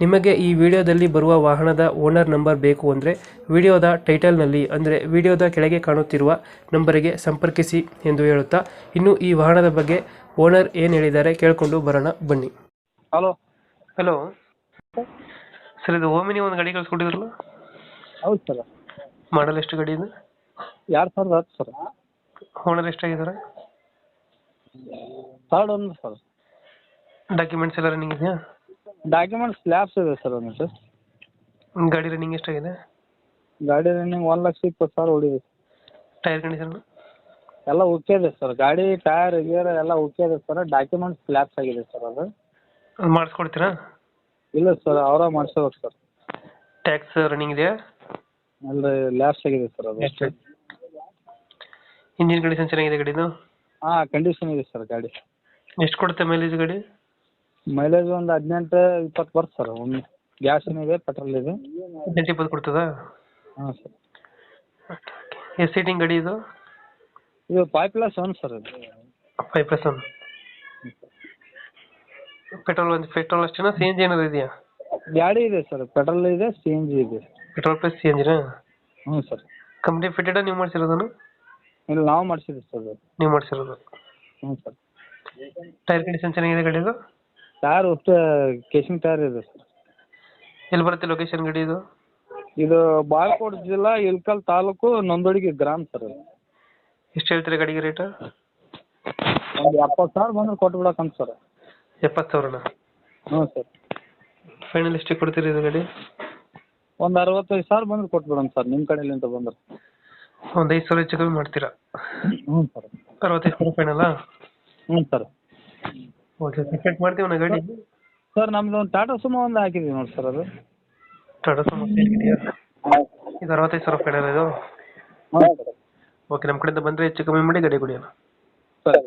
ನಿಮಗೆ ಈ ವಿಡಿಯೋದಲ್ಲಿ ಬರುವ ವಾಹನದ ಓನರ್ ನಂಬರ್ ಬೇಕು ಅಂದರೆ ವಿಡಿಯೋದ ಟೈಟಲ್ನಲ್ಲಿ ಅಂದರೆ ವಿಡಿಯೋದ ಕೆಳಗೆ ಕಾಣುತ್ತಿರುವ ನಂಬರಿಗೆ ಸಂಪರ್ಕಿಸಿ ಎಂದು ಹೇಳುತ್ತಾ ಇನ್ನು ಈ ವಾಹನದ ಬಗ್ಗೆ ಓನರ್ ಏನು ಹೇಳಿದ್ದಾರೆ ಕೇಳಿಕೊಂಡು ಬರೋಣ ಬನ್ನಿ. ಹಲೋ. ಹಲೋ. ಸರ್ ಇದು ಓಮಿನಿ ಒಂದು ಗಾಡಿ ಕಳ್ಸ್ಕೊಟ್ಟಿದ್ರಲ್ಲ? ಹೌದು ಸರ್. ಮಾಡಲ್ ಎಷ್ಟು ಗಾಡಿ ಇದೆ ಎರಡು ಸಾವಿರದ ಹತ್ತು ಸರ್. ಓನರ್ ಎಷ್ಟಾಗಿದ್ದಾರೆ? ಥರ್ಡ್ ಒಂದು ಸರ್. ಡಾಕ್ಯುಮೆಂಟ್ಸ್ ಎಲ್ಲ ರನ್ನಿಂಗ್ ಇದೆಯಾ? ಡಾಕ್ಯುಮೆಂಟ್ಸ್ ಲ್ಯಾಬ್ಸ್ ಇದೆ ಸರ್ ಒಂದು ಸರ್ ಗಾಡಿ ರನ್ನಿಂಗ್ ಎಷ್ಟಾಗಿದೆ? ಗಾಡಿ ರನ್ನಿಂಗ್ ಒನ್ ಲಕ್ಷ ಇಪ್ಪತ್ತು ಸಾವಿರ ಹೊಡಿದೆ ಟೈರ್ ಕಂಡೀಷನ್ ಎಲ್ಲ ಓಕೆ ಇದೆ ಸರ್ ಗಾಡಿ ಟೈರ್ ಗೇರ್ ಎಲ್ಲ ಓಕೆ ಇದೆ ಸರ್ ಡಾಕ್ಯುಮೆಂಟ್ಸ್ ಲ್ಯಾಬ್ಸ್ ಆಗಿದೆ ಸರ್ ಅದು. ಮಾಡಿಸ್ಕೊಡ್ತೀರಾ? ಇಲ್ಲ ಸರ್ ಅವರ ಮಾಡಿಸ್ಬೇಕು ಸರ್ ಟ್ಯಾಕ್ಸ್ ರನ್ನಿಂಗ್ ಇದೆಯಾ? ಅಲ್ಲ ಲ್ಯಾಬ್ಸ್ ಆಗಿದೆ ಸರ್ ಅದು. ಇಂಜಿನ್ ಕಂಡೀಷನ್ ಚೆನ್ನಾಗಿದೆ ಗಾಡಿದು? ಹಾಂ ಕಂಡೀಷನ್ ಇದೆ ಸರ್ ಗಾಡಿ. ಎಷ್ಟು ಕೊಡುತ್ತೆ ಮೈಲೇಜ್ ಗಾಡಿ? ಮೈಲೇಜ್ ಒಂದು ಹದಿನೆಂಟು ಇಪ್ಪತ್ತು ಬರುತ್ತೆ ಸರ್. ಒಮ್ಮೆ ಗ್ಯಾಸ್ ಇದೆ ಪೆಟ್ರೋಲ್ ಇದೆ ಹದಿನೆಂಟು ಇಪ್ಪತ್ತು ಕೊಡ್ತದಾ? ಹಾಂ ಸರ್. ಎಷ್ಟು ಸೀಟಿಂಗ್ ಗಾಡಿ ಇದು? ಇದು ಫೈವ್ ಪ್ಲಸ್ ಒನ್ ಸರ್ ಇದು. ಫೈವ್ ಪ್ಲಸ್ ಒನ್ ಪೆಟ್ರೋಲ್ ಒಂದು ಪೆಟ್ರೋಲ್ ಅಷ್ಟೇನಾ? ಸಿ ಎನ್ ಜಿ ಏನಾದ್ರು ಇದೆಯಾ? ಗಾಡಿ ಇದೆ ಸರ್. ಪೆಟ್ರೋಲ್ ಇದೆ ಸಿ ಎನ್ ಜಿ ಇದೆ. ಪೆಟ್ರೋಲ್ ಪ್ಲಸ್ ಸಿ ಎನ್ ಜಿನಾ ಹ್ಞೂ ಸರ್. ಕಂಪ್ನಿ ಫಿಟೆಡ್ ನೀವು ಮಾಡಿಸಿರೋದನ್ನು? ಇಲ್ಲ ನಾವು ಮಾಡಿಸಿದ್ವಿ ಸರ್. ನೀವು ಮಾಡಿಸಿರೋದು. ಹ್ಞೂ ಸರ್. ಟೈರ್ ಕಂಡೀಷನ್ ಚೆನ್ನಾಗಿದೆ ಗಾಡಿದು ಟೈರ್ ಒಟ್ಟು ಕೇಸಿಂಗ್ ಟೈರ್ ಇದೆ. ಸರ್ ಎಲ್ಲಿ ಬರುತ್ತೆ ಲೊಕೇಶನ್ ಗಡಿ ಇದು? ಇದು ಬಾಳ್ಕೋಟ್ ಜಿಲ್ಲಾ ಇಳಕಲ್ ತಾಲೂಕು ನಂದೊಡಿಗೆ ಗ್ರಾಮ ಸರ್ ಎಷ್ಟು ಹೇಳ್ತೀರಾ ಗಡಿಗೆ ರೇಟ್ ಒಂದು ಎಪ್ಪತ್ತು ಸಾವಿರ ಬಂದ್ರೆ ಕೊಟ್ಬಿಡಕಂತ ಸರ್. ಎಪ್ಪತ್ತು ಸಾವಿರನ? ಹ್ಞೂ ಸರ್. ಫೈನಲ್ ಎಷ್ಟು ಕೊಡ್ತೀರಿ ಇದು ಗಡಿ? ಒಂದು ಅರವತ್ತೈದು ಸಾವಿರ ಬಂದ್ರೆ ಕೊಟ್ಬಿಡೋಣ ಸರ್ ನಿಮ್ಮ ಕಡೆಲಿಂದ ಬಂದ್ರೆ. ಒಂದು ಐದು ಸಾವಿರ ಹೆಚ್ಚು ಕಮ್ಮಿ ಮಾಡ್ತೀರಾ? ಹ್ಞೂ ಸರ್. ಅರವತ್ತೈದು ಸಾವಿರ ಫೈನಲ್ಲ ಹ್ಞೂ ಸರ್. ಓಕೆ ಮಾಡ್ತೀವಿ ನಾ ಗಾಡಿ ಸರ್ ನಮ್ದು ಒಂದು ಟಾಟಾ ಸುಮೋ ಒಂದು ಹಾಕಿದ್ದೀವಿ ನೋಡಿ ಸರ್ ಅದು. ಟಾಟಾ ಸುಮೋ ಇದೆಯಾ ಇದು ಅರವತ್ತೈದು ಸಾವಿರ ಕಡೆ ಇದು? ಓಕೆ ನಮ್ಮ ಕಡೆಯಿಂದ ಬಂದರೆ ಹೆಚ್ಚು ಕಮ್ಮಿ ಮಾಡಿ ಗಾಡಿ ಕೊಡಿ ಅಣ್ಣ. ಸರಿ.